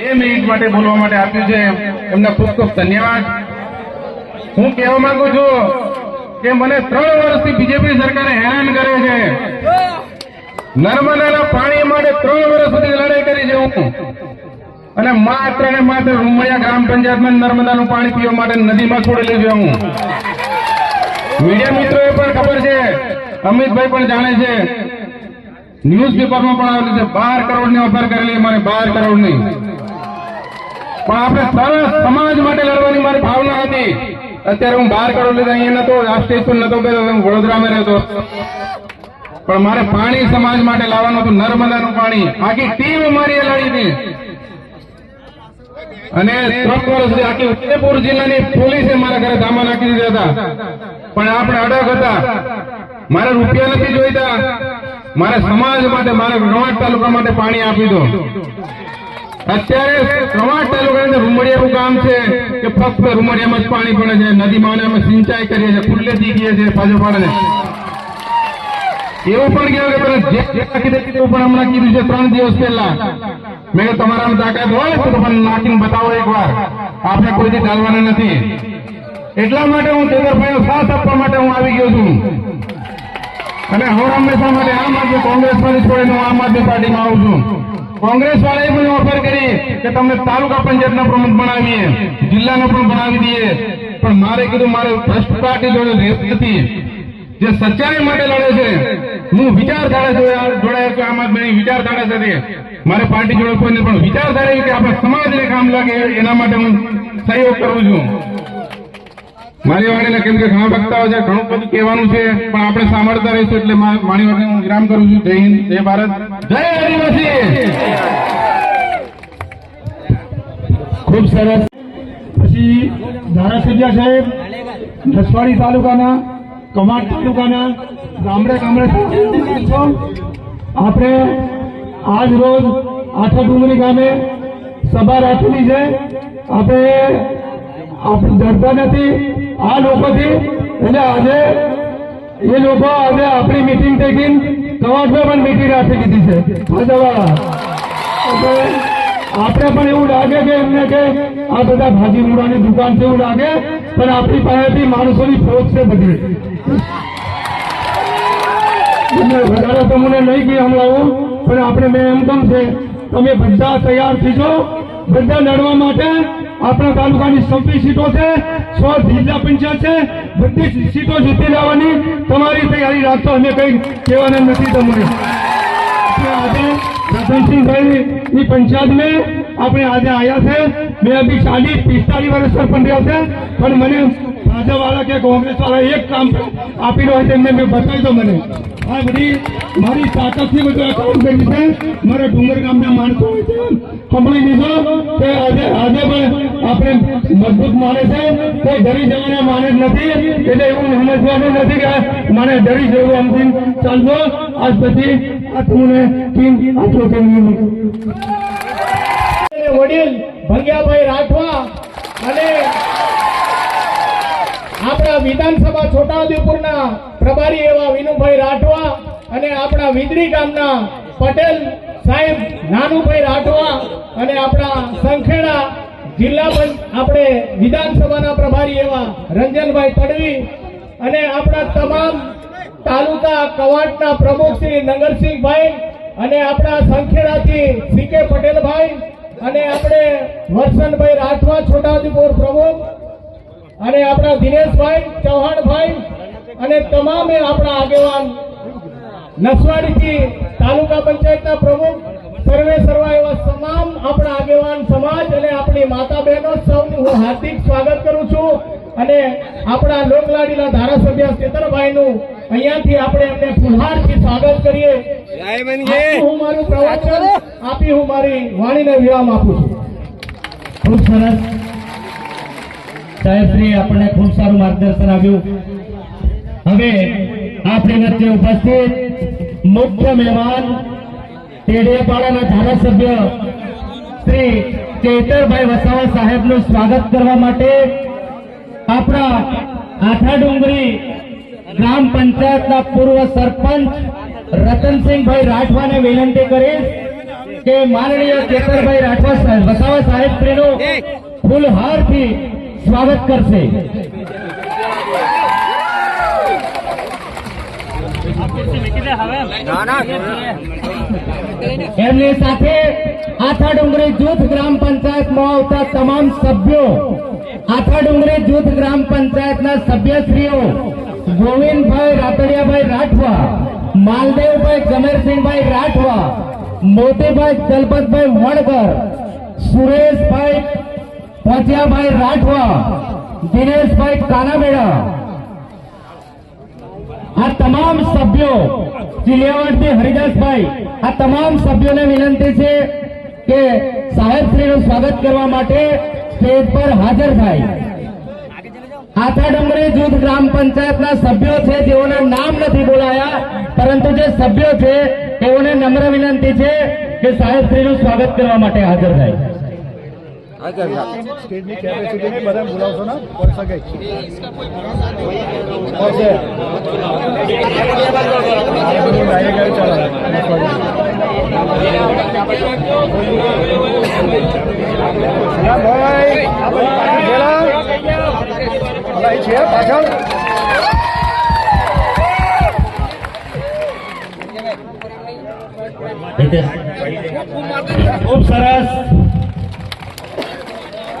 બે મિનિટ માટે બોલવા માટે આપ્યું છે. એમને ખૂબ ખૂબ ધન્યવાદ. હું કહેવા માંગુ છું કે મને ત્રણ વર્ષથી બીજેપી સરકારે હેરાન કરે છે. નર્મદાના પાણી માટે ત્રણ વર્ષ સુધી લડાઈ કરી છે હું. અને માત્ર ને માત્ર રૂમડિયા ગ્રામ પંચાયતમાં નર્મદાનું પાણી પીવા માટે નદીમાં છોડેલું છે હું. મીડિયા મિત્રોએ પણ ખબર છે, અમિતભાઈ પણ જાણે છે. ન્યૂઝપેપરમાં પણ આવેલું છે, બાર કરોડની ઓફર કરેલી, મારે બાર કરોડની. પણ આપણે સરસ સમાજ માટે લડવાની મારી ભાવના હતી. અત્યારે હું બાર કરોડ લીધા અહીંયા નતો, આ સ્ટેજ નતો બેઠો હું વડોદરામાં રહેતો પણ મારે પાણી સમાજ માટે લાવવાનું હતું, નર્મદાનું પાણી. આખી ટીમ મારી લડી હતી. અને ત્રણ વર્ષ આખી ઉદયપુર જિલ્લાની પોલીસે મારા ઘરે ધામા નાખી દીધા હતા. પણ આપણે અડગ હતા. મારે રૂપિયા નથી જોઈતા. મારે સમાજ માટે, મારે નોટ તાલુકા માટે પાણી આપી દો. અત્યારે રવાડ તાલુકાની રૂમડિયાનું કામ છે કે ફક્ત રૂમડિયામાં જ પાણી પડે છે, નદીમાં અમે સિંચાઈ કરીએ છીએ ફૂલેથી ગઈએ છીએ પાછો પાડે એવું પણ કહેવાય કે જે દે એવું પણ હમણાં કીધું છે, ત્રણ દિવસ પહેલા. મેં કહ્યું તમારામાં તાકાત હોય તો તમને નાખીને બતાવો એકવાર આપણે કોઈથી ચાલવાના નથી. એટલા માટે હું તેજરભાઈનો સાથ આપવા માટે હું આવી ગયો છું. અને હું હંમેશા માટે આમ આદમી કોંગ્રેસમાંથી છોડીને હું આમ આદમી પાર્ટીમાં આવું છું. કોંગ્રેસ વાળાએ મને ઓફર કરી કે તમને તાલુકા પંચાયતના પ્રમુખ બનાવીએ, જિલ્લાનો પણ બનાવી દઈએ. પણ મારે કીધું, મારે ભ્રષ્ટ પાર્ટી જોડે રેસ નથી. જે સચ્ચાઈ માટે લડે છે, હું વિચારધારા જોડે- જોડાયો છું, આમ આદમીની વિચારધારા સાથે. મારે પાર્ટી જોડે કોઈ નહીં પણ વિચારધારા કે આપણા સમાજને કામ લાગે એના માટે હું સહયોગ કરું છું. મારી વાણીને કેમ કે ઘણા વક્તાઓ છે ઘણું બધું કહેવાનું છે પણ આપણે સાંભળતા રહીશું એટલે મા- મારી હું વિરામ કરું છું. જય હિન્દ જય ભારત. જય આદિવાસી! ખૂબ સરસ. પછી ધારાસભ્ય સાહેબ નસવાડી તાલુકાના કમાડ તાલુકાના ગામડે ગામડે. આપણે આજ રોજ આઠા ડુંગરી ગામે સભા રાખેલી છે. આપણે આપણે ડરતા નથી આ લોકોથી એટલે આજે એ લોકો આજે આપણી મિટિંગ ટેકીને કવાટમાં પણ મિટિંગ રાખી દીધી છે. આપણે પણ એવું લાગે કે એમને કે આ બધા ભાજી મૂળાની દુકાન છે એવું લાગે, પણ આપણી પાસેથી માણસોની ફોજ છે બધી. વધારે તો મને નહીં કહી હમણાં પણ આપણે મેં એમ કેમ છે, તમે બધા તૈયાર થઈજો બધા લડવા માટે આપણા તાલુકાની છવ્વીસ સીટો છે સો જિલ્લા પંચાયત છે, બધી સીટો જીતી લેવાની તમારી તૈયારી રાખતો અમે કઈ કહેવાના નથી આપણે આજે રતનસિંહભાઈ ની પંચાયત મેં આપણે આજે આવ્યા છે. મેં અભી ચાલીસ, પિસ્તાલીસ વર્ષ સરપંચ રહ્યા છે, પણ મને ભાજપ વાળા કે કોંગ્રેસ વાળા એક કામ આપી હોય તેમને મેં બતાવી દો મને. આ બધી મારી તાકાતથી બધું કામ કર્યું છે. મારા ડુંગર ગામના માણસો છે. સાંભળી લીધો કે આજે આજે પણ આપણે મજબૂત માને છે. કોઈ ડરી જવાના માણસ નથી. એટલે એવું સમજવાનું નથી કે મને ડરી જવું આમથી ચાલજો. આજ પછી આ તમને ટીમ આટલો કેમ વડીલ ભંગ્યાભાઈ રાઠવા અને આપણા વિધાનસભા છોટાઉદેપુરના પ્રભારી એવા વિનુભાઈ રાઠવા અને આપણા વિદરી ગામના પટેલ સાહેબ નાનુભાઈ રાઠવા અને આપણા સંખેડા જિલ્લા આપણે વિધાનસભાના પ્રભારી એવા રંજનભાઈ પડવી અને આપણા તમામ તાલુકા કવાટના પ્રમુખ શ્રી નગરસિંહભાઈ અને આપણા સંખેડાથી સી કે પટેલભાઈ અને આપણે વરસનભાઈ રાઠવા, છોટાઉદેપુર પ્રમુખ અને આપણા દિનેશભાઈ, ચૌહાણભાઈ અને તમામે આપણા આગેવાન નસવાડીથી તાલુકા પંચાયતના પ્રમુખ સર્વે સર્વા એવા તમામ આપણા આગેવાન સમાજ અને આપણી માતા બહેનો સૌનું હું હાર્દિક સ્વાગત કરું છું અને આપણા લોકલાડીના ધારાસભ્ય ચેતરભાઈનું અહીંયાથી આપણે એમને ફુલહારથી સ્વાગત કરીએ. હું મારું પ્રવચન આપી હું મારી વાણીને વિરામ આપું છું. ખૂબ સરસ. સાહેબશ્રી આપણને ખૂબ સારું માર્ગદર્શન આપ્યું. હવે આપણી વચ્ચે ઉપસ્થિત મુખ્ય મહેમાન ટેડિયાપાડાના ધારાસભ્ય શ્રી ચેતરભાઈ વસાવા સાહેબનું સ્વાગત કરવા માટે આપણા આઠા ડુંગરી ગ્રામ પંચાયતના પૂર્વ સરપંચ રતનસિંહભાઈ રાઠવાને વિનંતી કરીશ કે માનનીય કેતરભાઈ રાઠવા વસાવા સાહેબ શ્રીનું ફૂલહારથી સ્વાગત કરશે. એમની સાથે આથા ડુંગરી જૂથ ગ્રામ પંચાયતમાં આવતા તમામ સભ્યો આથા ડુંગરી જૂથ ગ્રામ પંચાયતના સભ્યશ્રીઓ ગોવિંદભાઈ રાતડિયાભાઈ રાઠવા માલદેવભાઈ ગમેરસિંહભાઈ રાઠવા મોતીભાઈ દલપતભાઈ વણકર સુરેશભાઈ પચિયાભાઈ રાઠવા દિનેશભાઈ કાનાબેડા આ તમામ સભ્યો ચિલિયાવાડથી હરિદાસભાઈ, આ તમામ સભ્યોને વિનંતી છે કે સાહેબશ્રીનું સ્વાગત કરવા માટે સ્ટેજ પર હાજર થાય. આથા ડુંગરી જૂથ ગ્રામ પંચાયતના સભ્યો છે, જેઓના નામ નથી બોલાયા, પરંતુ જે સભ્યો છે, તેઓને નમ્ર વિનંતી છે કે સાહેબશ્રીનું સ્વાગત કરવા માટે હાજર થાય. સ્ટેજની કેપેસિટી નહીં. બધા બોલાવશો ને? પડી શકે? ભાઈ છે પાછળ ખૂબ સરસ.